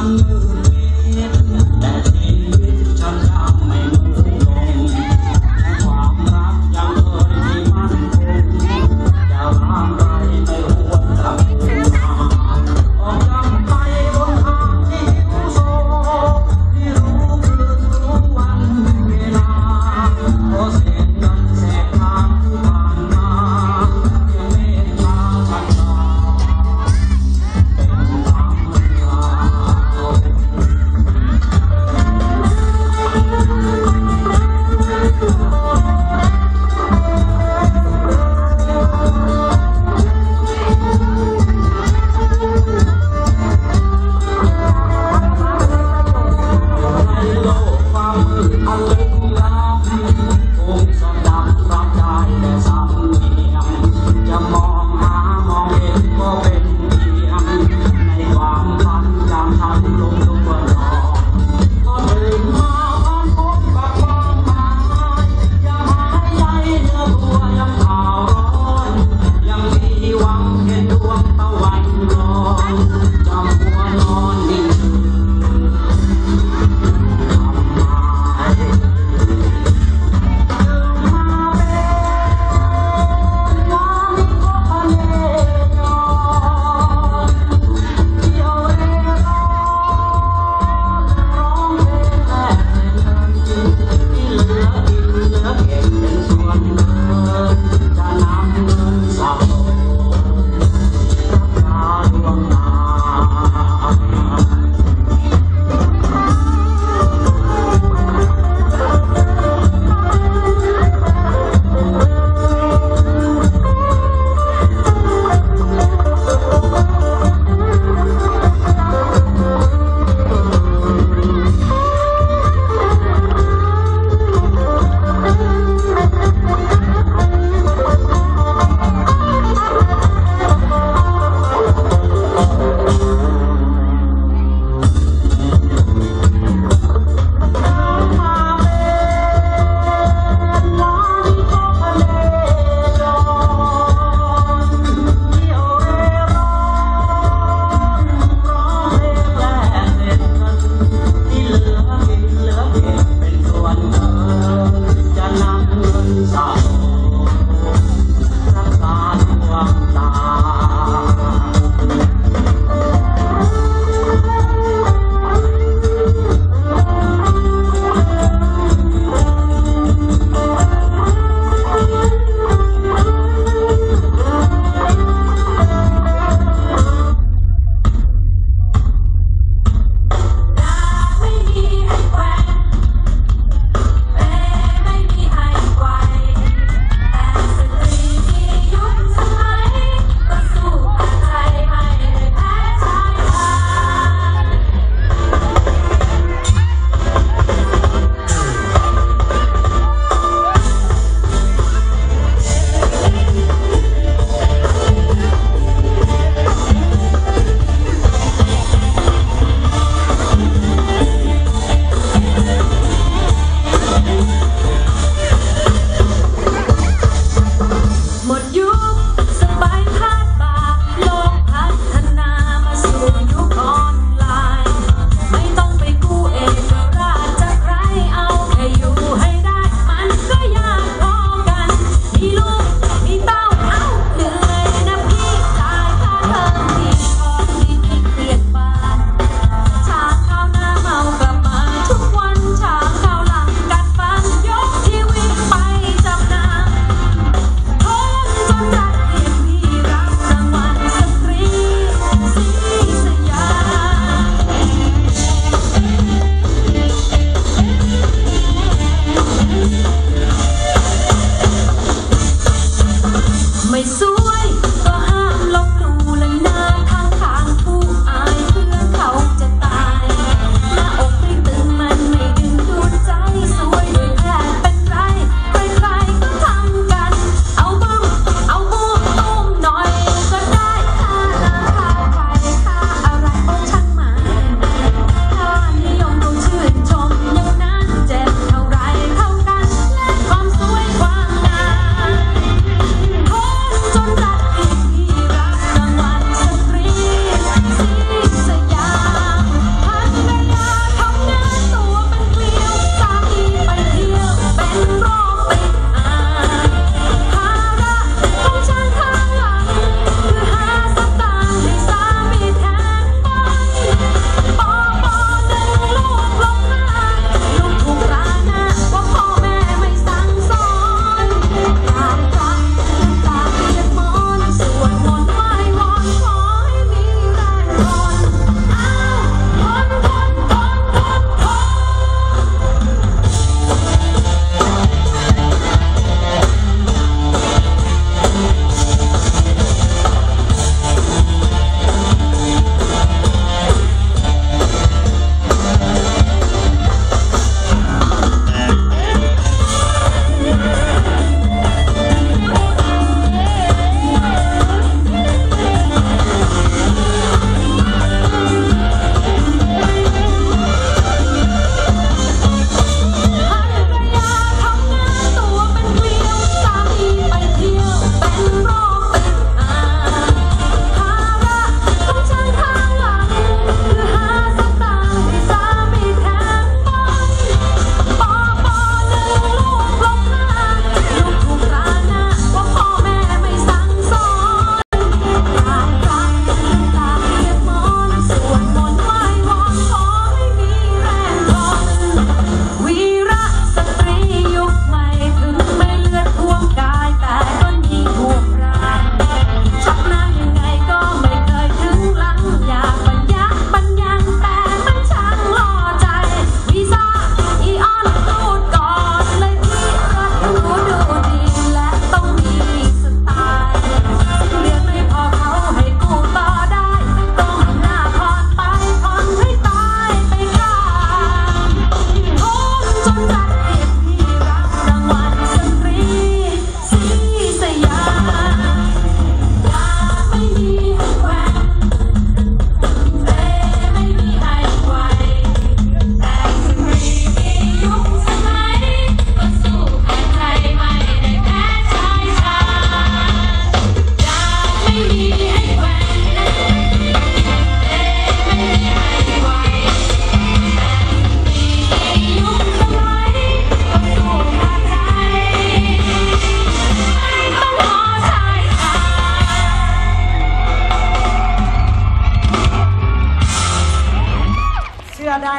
มัน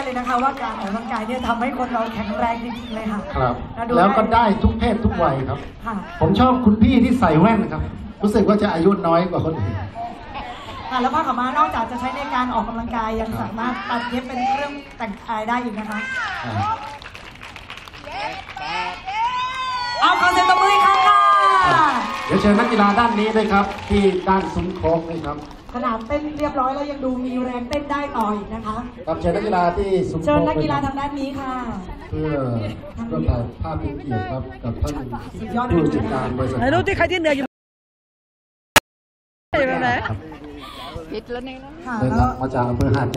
เลยนะคะ ว่าการออกกำลังกายเนี่ยทำให้คนเราแข็งแรงจริงๆเลยค่ะครับดูแล้วก็ได้ทุกเพศทุกวัยครับ ค่ะผมชอบคุณพี่ที่ใส่แว่นครับ รู้สึกว่าจะอายุน้อยกว่าคนอื่น ค่ะแล้วผ้าขาวม้านอกจากจะใช้ในการออกกำลังกายยังสามารถตัดเย็บเป็นเครื่องแต่งกายได้อีกนะคะ เอาขอเสียงตบมืออีกครั้งค่ะ เดี๋ยวเชิญนักกีฬาด้านนี้ด้วยครับ ที่ด้านซุ้มโค้งนี่ครับ ขนาดเต้นเรียบร้อยแล้วยังดูมีแรงเต้นได้ต่ออีกนะคะ ครับเชิญนักกีฬาที่ซุ้มเชิโค้ญงนักกีฬาด้วยคทางด้านนี้ค่ะ เพื่อเพื่อถ่ายภาพเป็นเกียรติครับกับท่านสุดยอดผู้จัดการบริษัทไหนดูที่ใครที่เหนื่อยอยู่อยู่ตรงไหนครับผิดแล้วนี่นะค่ะเดินแล้ทาวงมาจากอำเภอหาดใหญ่